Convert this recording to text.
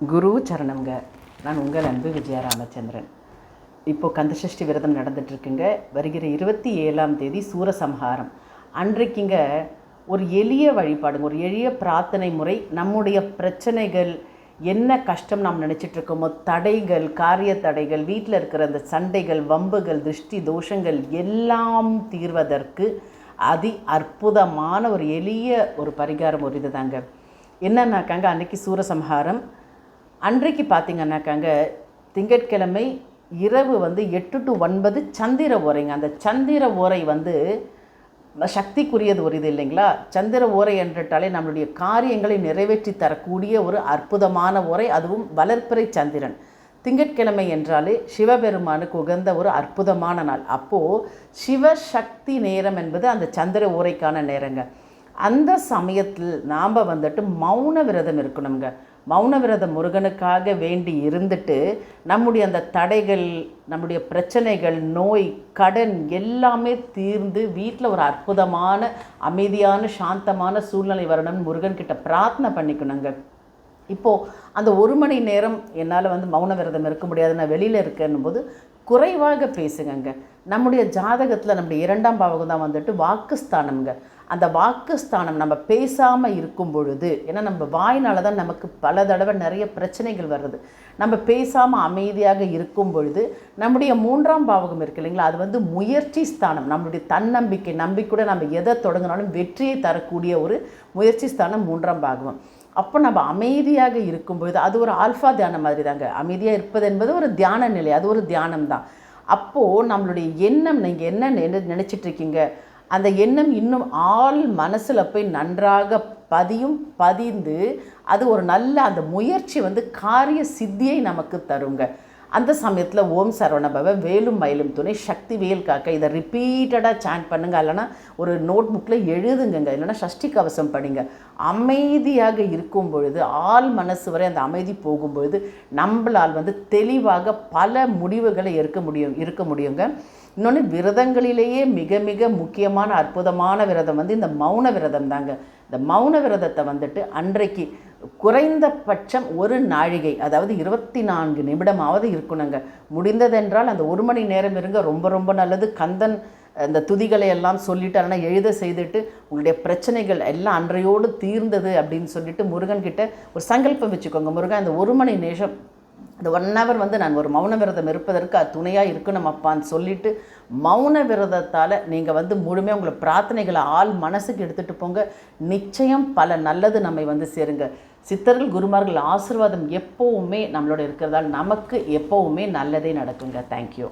குரு சரணம்ங்க. நான் உங்கள் அன்பு விஜயா ராமச்சந்திரன் இப்போது கந்தசஷ்டி விரதம் நடந்துட்டுருக்குங்க. வருகிற இருபத்தி ஏழாம் தேதி சூரசம்ஹாரம். அன்றைக்குங்க ஒரு எளிய வழிபாடுங்க. ஒரு எளிய பிரார்த்தனை முறை. நம்முடைய பிரச்சனைகள் என்ன கஷ்டம் நாம் நினச்சிட்டு இருக்கோமோ தடைகள் காரிய தடைகள் வீட்டில் இருக்கிற அந்த சண்டைகள் வம்புகள் திருஷ்டி தோஷங்கள் எல்லாம் தீர்வதற்கு அதி அற்புதமான ஒரு எளிய ஒரு பரிகாரம் ஒரு இதுதாங்க. என்னன்னாக்காங்க அன்றைக்கி சூரசம்ஹாரம். அன்றைக்கு பார்த்திங்கன்னாக்காங்க திங்கட்கிழமை இரவு வந்து எட்டு டு ஒன்பது சந்திர ஓரைங்க. அந்த சந்திர ஓரை வந்து சக்திக்குரியது ஒரு இது இல்லைங்களா? சந்திர ஓரை என்றிட்டாலே நம்மளுடைய காரியங்களை நிறைவேற்றி தரக்கூடிய ஒரு அற்புதமான ஓரை அதுவும் வளர்ப்பிறை சந்திரன். திங்கட்கிழமை என்றாலே சிவபெருமானுக்கு உகந்த ஒரு அற்புதமான நாள். அப்போது சிவசக்தி நேரம் என்பது அந்த சந்திர ஓரைக்கான நேரங்க. அந்த சமயத்தில் நாம் வந்துட்டு மௌன விரதம் இருக்கணுங்க மௌன விரதம் முருகனுக்காக வேண்டி இருந்துட்டு நம்முடைய அந்த தடைகள் நம்முடைய பிரச்சனைகள் நோய் கடன் எல்லாமே தீர்ந்து வீட்டில் ஒரு அற்புதமான அமைதியான சாந்தமான சூழ்நிலை வரணும்னு முருகன்கிட்ட பிரார்த்தனை பண்ணிக்கணுங்க. இப்போது அந்த ஒரு மணி நேரம் என்னால் வந்து மௌன விரதம் இருக்க முடியாது நான் வெளியில் இருக்கேன்னும் போது குறைவாக பேசுங்கங்க. நம்முடைய ஜாதகத்தில் நம்முடைய இரண்டாம் பாவகம் தான் வந்துட்டு வாக்குஸ்தானம்ங்க. அந்த வாக்குஸ்தானம் நம்ம பேசாமல் இருக்கும் பொழுது ஏன்னா நம்ம வாயினால தான் நமக்கு பல தடவை நிறைய பிரச்சனைகள் வருது நம்ம பேசாமல் அமைதியாக இருக்கும் பொழுது நம்முடைய மூன்றாம் பாவகம் இருக்கு இல்லைங்களா அது வந்து முயற்சி ஸ்தானம். நம்மளுடைய தன்னம்பிக்கை நம்பிக்கையோட நம்ம எதை தொடங்கினாலும் வெற்றியை தரக்கூடிய ஒரு முயற்சி ஸ்தானம் மூன்றாம் பாகவம் அப்போ நம்ம அமைதியாக இருக்கும்பொழுது அது ஒரு ஆல்ஃபா தியானம் மாதிரி தாங்க அமைதியாக இருப்பது என்பது ஒரு தியான நிலை அது ஒரு தியானம் தான் அப்போது நம்மளுடைய எண்ணம் நீங்கள் என்ன நினை நினச்சிட்டு இருக்கீங்க அந்த எண்ணம் இன்னும் ஆள் மனசில் போய் நன்றாக பதியும் பதிந்து அது ஒரு நல்ல அந்த முயற்சி வந்து காரிய சித்தியை நமக்கு தருங்க. அந்த சமயத்தில் ஓம் சரவணபவ வேலும் மயிலும் துணை சக்தி வேல் காக்க இதை ரிப்பீட்டடாக சாண்ட் பண்ணுங்க. இல்லைனா ஒரு நோட் புக்கில் எழுதுங்கங்க. இல்லைனா சஷ்டி கவசம் படிங்க. அமைதியாக இருக்கும் பொழுது ஆள் மனசு வரை அந்த அமைதி போகும் பொழுது நம்மளால் வந்து தெளிவாக பல முடிவுகளை எடுக்க முடியும் இருக்க முடியுங்க. இன்னொன்று விரதங்களிலேயே மிக மிக முக்கியமான அற்புதமான விரதம் வந்து இந்த மௌன விரதம் தாங்க. இந்த மௌன விரதத்தை வந்துட்டு அன்றைக்கு குறைந்தபட்சம் ஒரு நாழிகை அதாவது இருபத்தி நான்கு நிமிடமாவது இருக்கணுங்க. முடிந்ததென்றால் அந்த ஒரு மணி நேரம் இருங்க ரொம்ப ரொம்ப நல்லது. கந்தன் அந்த துதிகளை எல்லாம் சொல்லிட்டு அதனால் எழுத செய்துட்டு உங்களுடைய பிரச்சனைகள் எல்லாம் அன்றையோடு தீர்ந்தது அப்படின்னு சொல்லிட்டு முருகன்கிட்ட ஒரு சங்கல்பம் வச்சுக்கோங்க. முருகன் அந்த ஒரு மணி நேரம் இந்த ஒன் ஹவர் வந்து நான் ஒரு மௌன விரதம் இருப்பதற்கு அது துணையாக இருக்கணும் அப்பான்னு சொல்லிட்டு மௌன விரதத்தால் நீங்கள் வந்து முழுமையாக உங்களை பிரார்த்தனைகளை ஆள் மனசுக்கு எடுத்துகிட்டு போங்க. நிச்சயம் பல நல்லது நம்மை வந்து சேருங்க. சித்தர்கள் குருமார்கள் ஆசிர்வாதம் எப்போவுமே நம்மளோட இருக்கிறதால் நமக்கு எப்போவுமே நல்லதே நடக்குங்க. தேங்க்யூ